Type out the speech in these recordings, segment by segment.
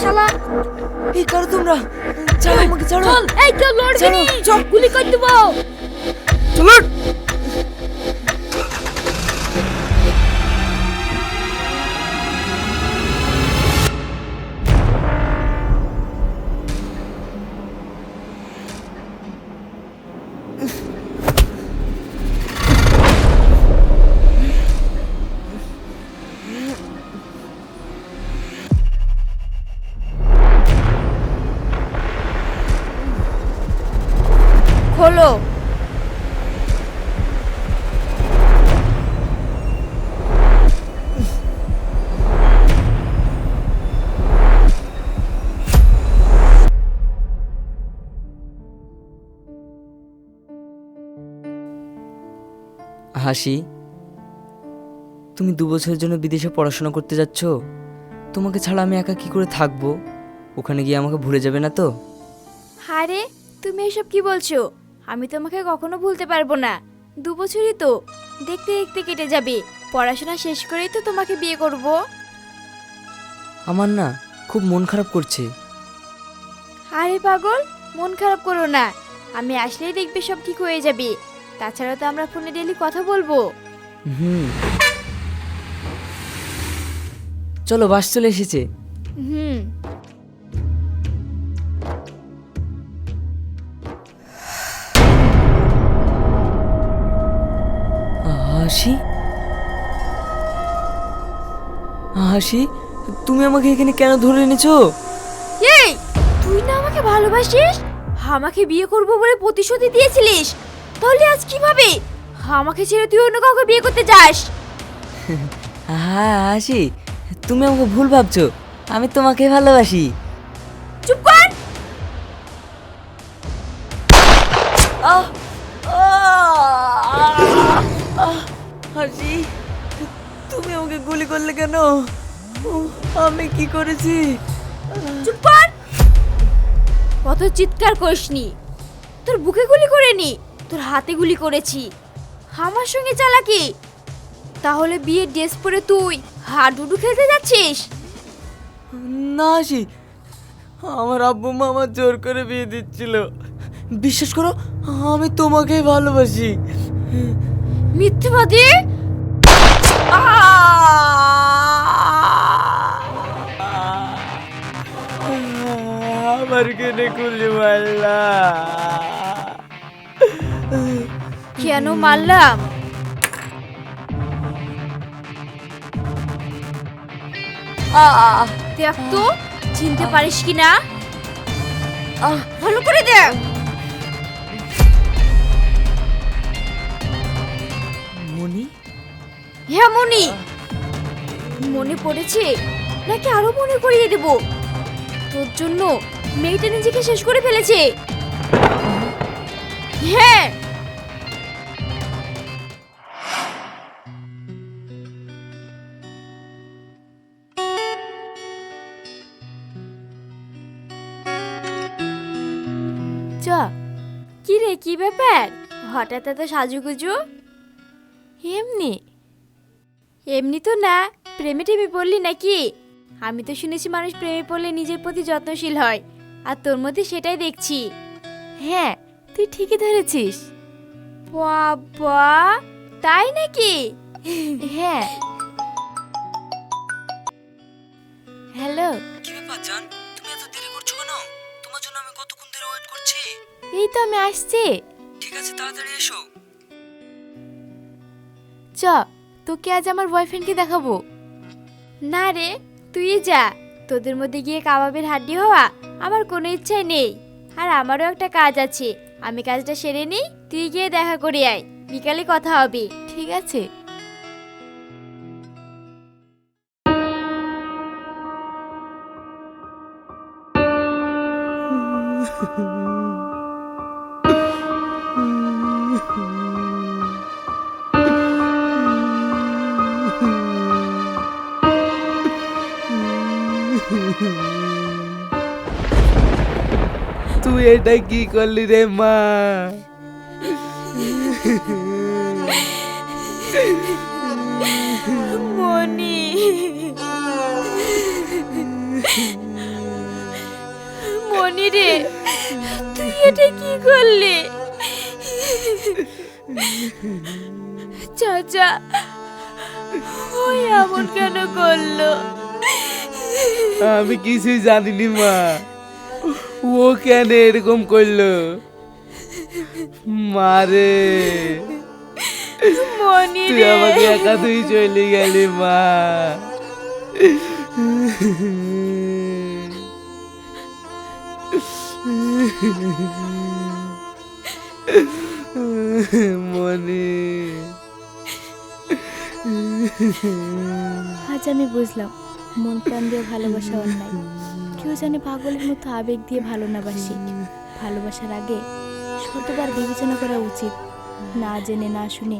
শালা। এই কারও তোমরা। ছাড়ো আমাকে ছাড়ো। চল। এই কেউ লড়বি। চলো, নি চল। গুলি করে দেবো। চলো হাসি। তুমি দু বছরের জন্য বিদেশে পড়াশোনা করতে যাচ্ছ? তোমাকে ছাড়া আমি একা কি করে থাকব? ওখানে গিয়ে আমাকে ভুলে যাবে না তো? আরে তুমি এসব কি বলছো? আমি তোমাকে কখনো ভুলতে পারব না। দু বছরই তো। দেখতে দেখতে কেটে যাবে। পড়াশোনা শেষ করেই তো তোমাকে বিয়ে করব। আমার না খুব মন খারাপ করছে। আরে পাগল মন খারাপ করো না। আমি আসলেই দেখবে সব ঠিক হয়ে যাবে। তাছাড়া তো আমরা ফোনে ডেলি কথা বলব। হুম। চলো বাস চলে এসেছে। হুম। হাসি হাসি তুমি আমাকে এখানে কেন ধরে এনেছো? এই তুই না আমাকে ভালোবাসিস? আমাকে বিয়ে করব বলে প্রতিশ্রুতি দিয়েছিলিস? তাহলে আজ কীভাবে? আমাকে ছেড়ে তুই অন্য কাউকে বিয়ে করতে যাস। হ্যাঁ হাসি তুমি আমাকে ভুল ভাবছ। আমি তোমাকে ভালোবাসি। চুপ কর! হাসি তুমি আমাকে গুলি করলে কেন? আমি কি করেছি? চুপ কর! কত চিৎকার করিসনি। তোর বুকে গুলি করেনি। তোর হাতে গুলি করেছি। আমার সঙ্গে চালাকি? তাহলে বিয়ের ড্রেস পরে তুই হাডুডু খেলতে যাচ্ছিস? না হাসি আমার আব্বু মা আমার জোর করে বিয়ে দিচ্ছিল। বিশ্বাস করো আমি তোমাকেই ভালোবাসি। মিথ্যেবাদী? আমার কেনে গুলি মারলা কেন মারলাম? দেখ তো চিনতে পারিস কি না? ভালো করে দেখ। মনি হ্যাঁ মনি মনে পড়েছে? নাকি আরও মনে করিয়ে দেব? তোর জন্য মেয়েটা নিজেকে শেষ করে ফেলেছে। হ্যাঁ। ব্যাপার? হঠাৎ এত সাজুগুজু? এমনি। এমনি তো না, প্রেমে টেমে পড়লি নাকি? আমি তো শুনেছি মানুষ প্রেমে পড়লে নিজের প্রতি যত্নশীল হয়, আর তোর মধ্যে সেটাই দেখছি। হ্যাঁ তুই ঠিকই ধরেছিস। তাই নাকি? হ্যাঁ। হ্যালো। কি ব্যাপার, জান? এই তো আমি আসছি। ঠিক আছে তাড়াতাড়ি এসো। চ তোকে আজ আমার বয়ফ্রেন্ডকে দেখাবো। না রে তুই যা। তোদের মধ্যে গিয়ে কাবাবের হাড্ডি হওয়া আমার কোনো ইচ্ছাই নেই। আর আমারও একটা কাজ আছে। আমি কাজটা সেরে নিই তুই গিয়ে দেখা করে আয়। বিকালে কথা হবে ঠিক আছে? তুই এটা কি করলি রে মা? মনি। মনি রে, তুই এটা কি করলি? চাচা, ওই এমন কেন করল? আমি কিছুই জানিনি মা। ও কেন এরকম করল? মারে তুই আমাকে একা তুই চলে গেলি মা। মনে। আজ আমি বুঝলাম। মন প্রাণ দিয়ে ভালোবাসা অন্যায়। কেউ জানে পাগলের মতো আবেগ দিয়ে ভালো না বাসি। ভালোবাসার আগে শতবার বিবেচনা করা উচিত। না জেনে, না শুনে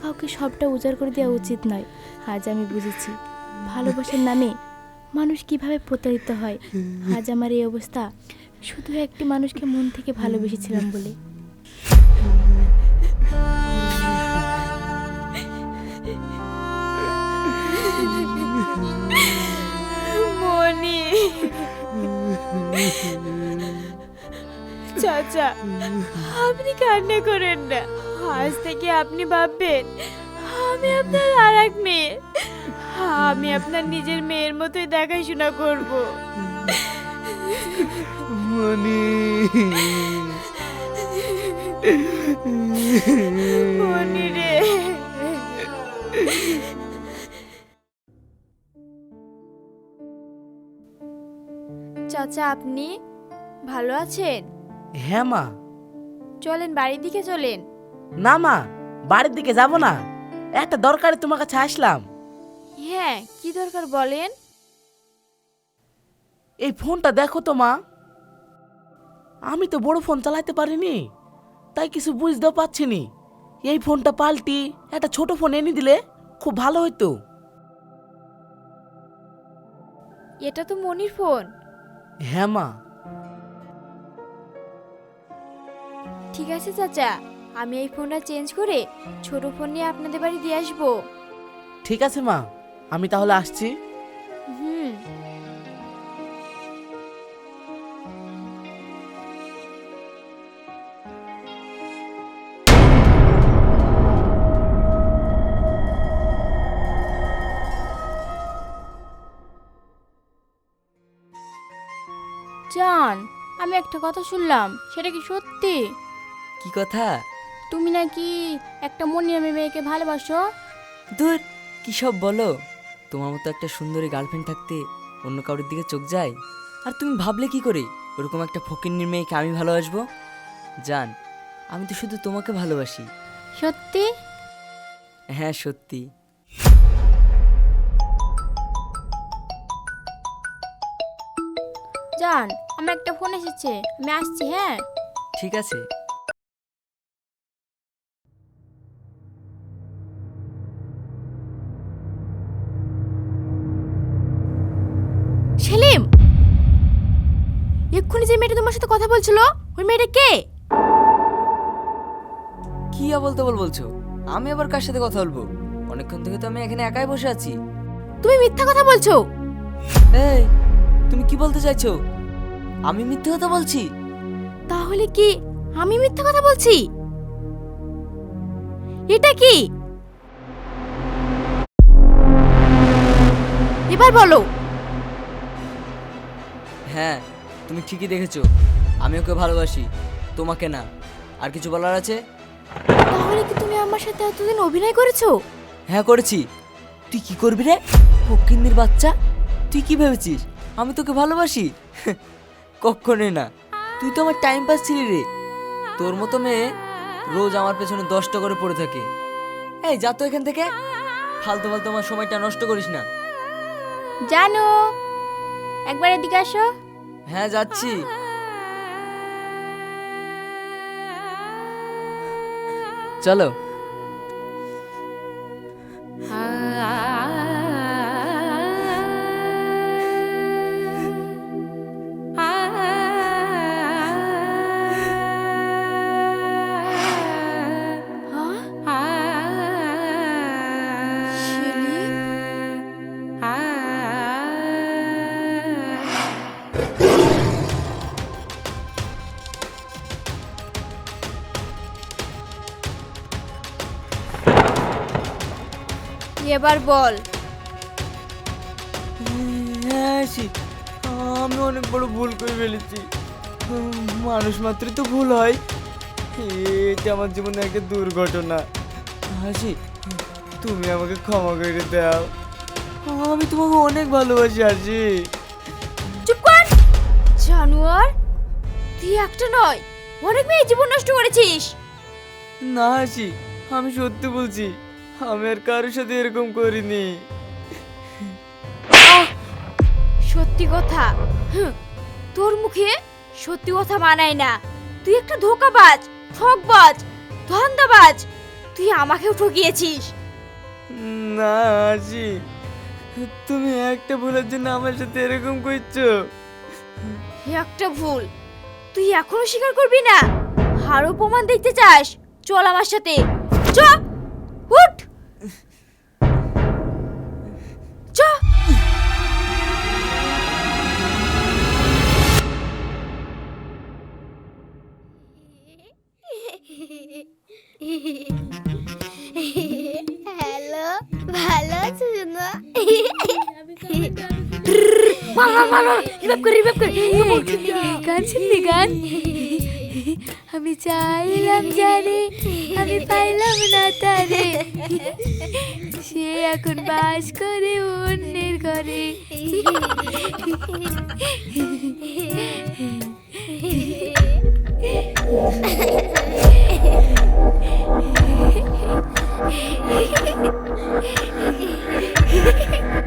কাউকে সবটা উজাড় করে দেওয়া উচিত নয়। আজ আমি বুঝেছি, ভালোবাসার নামে মানুষ কীভাবে প্রতারিত হয়। আজ আমার এই অবস্থা শুধু একটি মানুষকে মন থেকে ভালোবেসেছিলাম বলে। মনি চাচা আপনি কান্না করেন না। আজ থেকে আপনি ভাববেন আমি আপনার আর এক মেয়ে। আমি আপনার নিজের মেয়ের মতোই দেখাশোনা করব। মনি। মনি চাচা আপনি ভালো আছেন? হ্যাঁ মা। চলেন বাড়ির দিকে চলেন। না মা বাড়ির দিকে যাব না। একটা দরকারে তোমার কাছে আসলাম। হ্যাঁ কি দরকার বলেন? এই ফোনটা দেখো তো মা। আমি তো বড় ফোন চালাতে পারিনি তাই কিছু বুঝতেও পারছি নি। এই ফোনটা পাল্টি একটা ছোট ফোন এনে দিলে খুব ভালো হতো এটা তো মনির ফোন। হ্যাঁ মা ঠিক আছে চাচা আমি এই ফোনটা চেঞ্জ করে ছোট ফোন নিয়ে আপনাদের বাড়ি দিয়ে আসব। ঠিক আছে মা আমি তাহলে আসছি। হুম। একটা কথা শুনলাম সেটা কি সত্যি? কি কথা? তুমি নাকি একটা মনি নামে মেয়েকে ভালোবাসো? দূর কি সব বলো? তোমার মতো একটা সুন্দরী গার্লফ্রেন্ড থাকতে অন্য কারোর দিকে চোখ যায়? আর তুমি ভাবলে কি করে? ওরকম একটা ফকিন্নির মেয়েকে আমি ভালোবাসবো? জান আমি তো শুধু তোমাকে ভালোবাসি। সত্যি? হ্যাঁ সত্যি। জান আমার একটা ফোন এসেছে। আমি আসছি হ্যাঁ? ঠিক আছে। সেলিম! এক্ষুনি যে মেয়েটা তোমার সাথে কথা বলছিল ওই মেয়েটা কে? কি আবল তাবল বলছো? আমি আবার কার সাথে কথা বলব? অনেকক্ষণ থেকে তো আমি এখানে একাই বসে আছি। তুমি মিথ্যা কথা বলছো! এই তুমি কি বলতে চাইছো? আমি মিথ্যে কথা বলছি। তাহলে কি আমি মিথ্যে কথা বলছি? এটা কি? এবার বলো। হ্যাঁ তুমি ঠিকই দেখেছ। আমি ওকে ভালোবাসি তোমাকে না। আর কিছু বলার আছে? তাহলে কি তুমি আমার সাথে এতদিন অভিনয় করেছ? হ্যাঁ করেছি। তুই কি করবি রে? ফকিন্দির বাচ্চা? তুই কি ভেবেছিস? আমি তোকে ভালোবাসি? কখনোই না। তুই তো আমার টাইম পাস ছিলি রে। তোর মতো মেয়ে রোজ আমার পেছনে দশটা করে পড়ে থাকে। এই যা তো এখান থেকে। ফালতু ফালতু আমার সময়টা নষ্ট করিস না। জানো একবার এদিকে আসো। হ্যাঁ যাচ্ছি। চলো। এবার বল। হ্যাঁ আশি আমি অনেক বড় ভুল করে ফেলেছি। মানুষ মাত্রই তো ভুল হয়। এটা আমার জীবনে একটা দুর্ঘটনা। হাসি তুমি আমাকে ক্ষমা করে দাও। আমি তোমাকে অনেক ভালোবাসি হাসি চুপ কর! জানোয়ার তুই একটা নয় অনেক মেয়ে জীবন নষ্ট করেছিস। না হাসি আমি সত্যি বলছি। আমি আর কারোর সাথে এরকম করিনি। সত্যি কথা? হুঁ, তোর মুখে সত্যি কথা মানায় না। তুই একটা ধোকাবাজ ঠকবাজ ধান্দাবাজ। তুই আমাকেও ঠকিয়েছিস। না হাসি। তুমি একটা ভুলের জন্য আমার সাথে এরকম করছ। একটা ভুল? তুই এখনও স্বীকার করবি না? আরও প্রমাণ দেখতে চাস? চল আমার সাথে। চ উঠ! হ্যালো ভালো আছো না মার মার মার মার রিভাইভ কর রিভাইভ কর। গান শুনবি গান আমি চাইলাম জারে আমি পাইলাম না তারে। সে এখন বাস করে অন্যের ঘরে। লে Hehehehe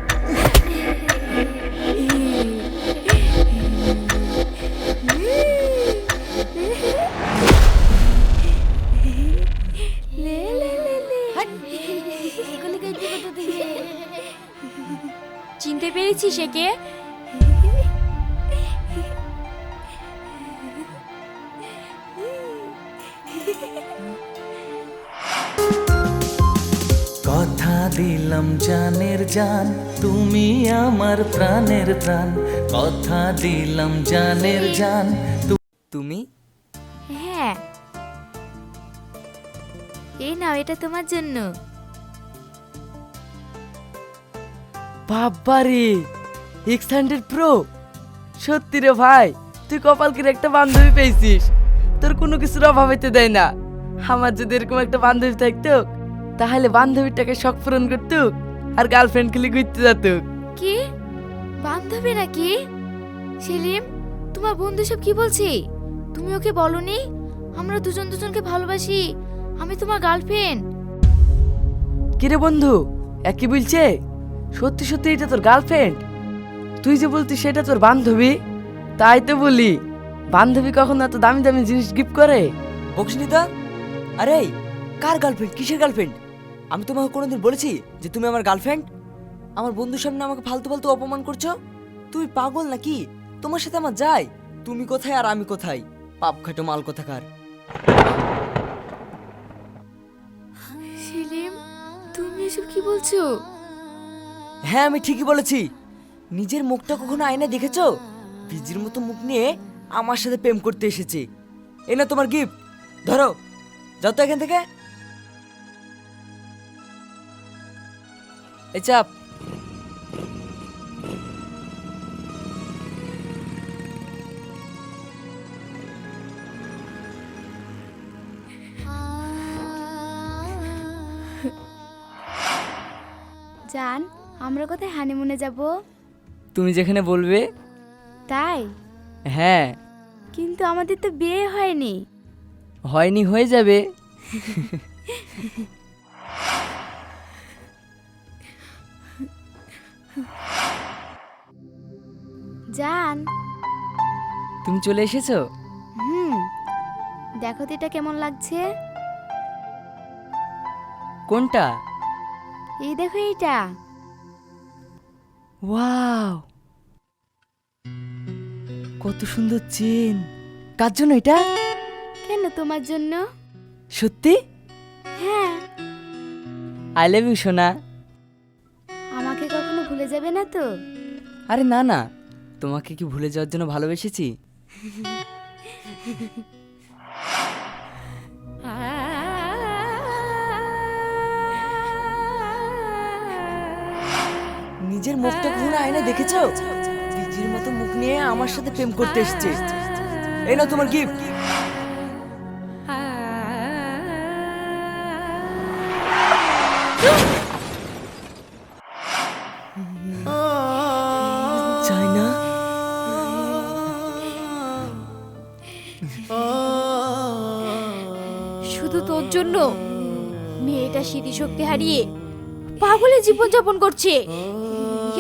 জান তুমি আমার প্রাণের প্রাণ কথা দিলাম জানের জান। তুমি? হ্যাঁ। এই নাও এটা তোমার জন্য। বাবারে এক্স হান্ড্রেড প্রো সত্যি রে ভাই তুই কপালকির একটা বান্ধবী পেয়েছিস। তোর কোনো কিছুর অভাব হইতে দেয় না। আমার যদি এরকম একটা বান্ধবী থাকতো তাহলে বান্ধবীটাকে শখ পূরণ করতো। আর গার্লফ্রেন্ড খেলে ঘুরতে যেত। কি? বান্ধবী নাকি সেলিম তোমার বন্ধু সব কি বলছে? তুমি ওকে বলনি? আমরা দুজন দুজনকে ভালোবাসি। আমি তোমার গার্লফ্রেন্ড কিরে বন্ধু একই বলছে? সত্যি সত্যি এটা তোর গার্লফ্রেন্ড তুই যে বলতি সেটা তোর বান্ধবী? তাই তো বলি বান্ধবী কখন এত দামি দামি জিনিস গিফট করে? বক্সনিতা আরে কার গার্লফ্রেন্ড কিসের গার্লফ্রেন্ড আমি তোমাকে কোনোদিন বলেছি যে তুমি আমার গার্লফ্রেন্ড আমার বন্ধুর সামনে আমাকে ফালতু ফালতু অপমান করছ? তুমি পাগল নাকি? তোমার সাথে আমার যাই তুমি কোথায় আর আমি কোথায়? পাপ খাটো মাল কোথাকার? সেলিম তুমি এসব কি বলছো? হ্যাঁ আমি ঠিকই বলেছি। নিজের মুখটা কখনো আয়না দেখেছ? বিজির মতো মুখ নিয়ে আমার সাথে প্রেম করতে এসেছে। এ না তোমার গিফট ধরো যাও তো এখান থেকে। এই চাপ জান আমরা কোথায় হানিমুনে যাব? তুমি যেখানে বলবে। তাই? হ্যাঁ। কিন্তু আমাদের তো বিয়ে হয়নি। হয়নি হয়ে যাবে। জান। তুমি চলে এসেছ? হুম। দেখো তো এটা কেমন লাগছে। কোনটা? এই দেখো এইটা। ওয়াও! কত সুন্দর চেন। কার জন্য এটা? কেন তোমার জন্য? সত্যি? হ্যাঁ। আই লাভ ইউ সোনা। আমাকে কখনো ভুলে যাবে না তো? আরে না না। তোমাকে কি ভুলে যাওয়ার জন্য ভালোবেসেছি? নিজের মুখটা কখনো আয়না দেখেছ? বিজির মতো মুখ নিয়ে আমার সাথে প্রেম করতে এসছে। এই না তোমার গিফট স্মৃতিশক্তি হারিয়ে পাগলে জীবনযাপন করছে।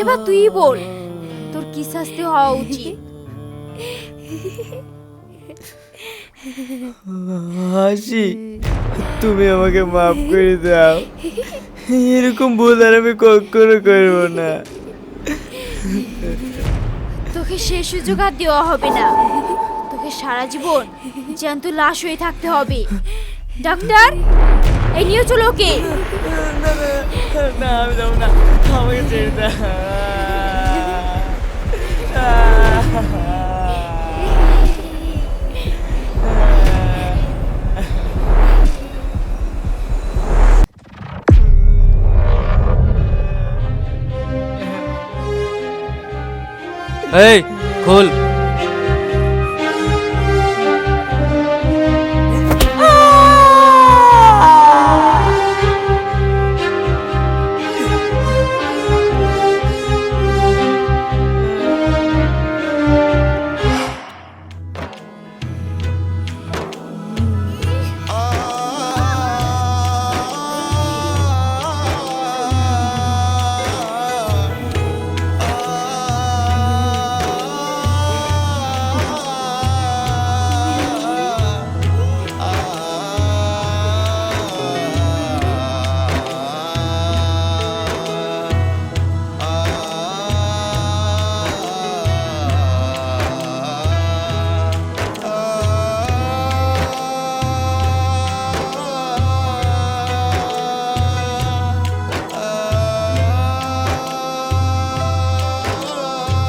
এবার তুই বল তোর কি শাস্তি হওয়া উচিত? হাসি তুমি আমাকে মাফ করে দাও। এরকম ভুল আর আমি কখনো করব না। তোকে শেষ সুযোগ আর দেওয়া হবে না। তোকে সারা জীবন জ্যান্ত লাশ হয়ে থাকতে হবে। ডাক্তার? এই নিয়ে চলো ওকে। না আমি যাব না আমাকে ছেড়ে দাও এই খোল।